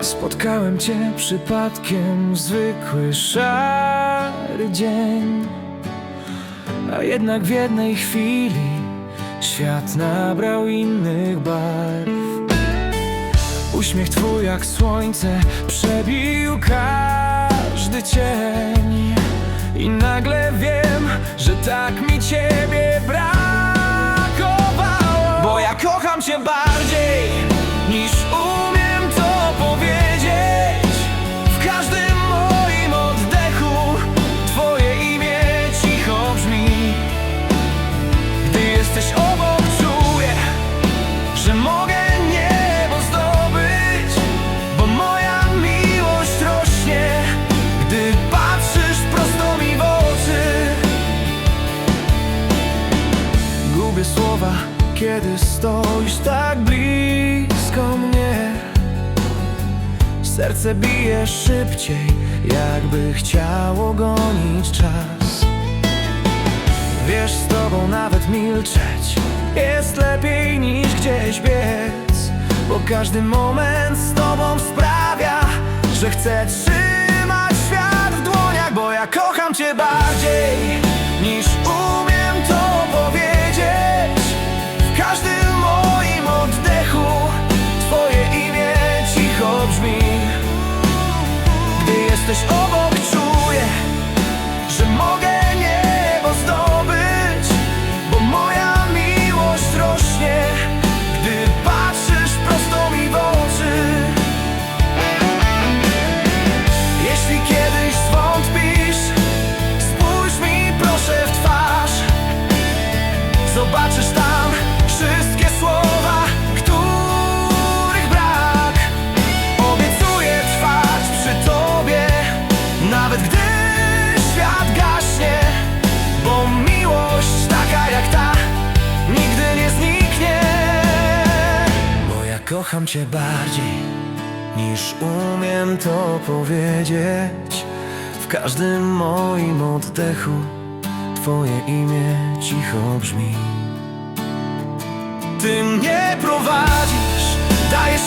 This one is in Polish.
Spotkałem cię przypadkiem zwykły szary dzień. A jednak w jednej chwili świat nabrał innych barw. Uśmiech twój jak słońce przebił każdy cień. I nagle wiem, że tak mi ciebie brakowało. Bo ja kocham cię bardziej niż kiedy stoisz tak blisko mnie. Serce bije szybciej, jakby chciało gonić czas. Wiesz, z tobą nawet milczeć jest lepiej niż gdzieś biec Bo każdy moment z tobą sprawia, że chcę trzymać świat w dłoniach Bo ja kocham cię bardziej jesteś obok czuję, że mogę niebo zdobyć Bo moja miłość rośnie, gdy patrzysz prosto mi w oczy. Jeśli kiedyś zwątpisz, spójrz mi proszę w twarz. Zobaczysz kocham cię bardziej niż umiem to powiedzieć. W każdym moim oddechu twoje imię cicho brzmi. Ty mnie prowadzisz, dajesz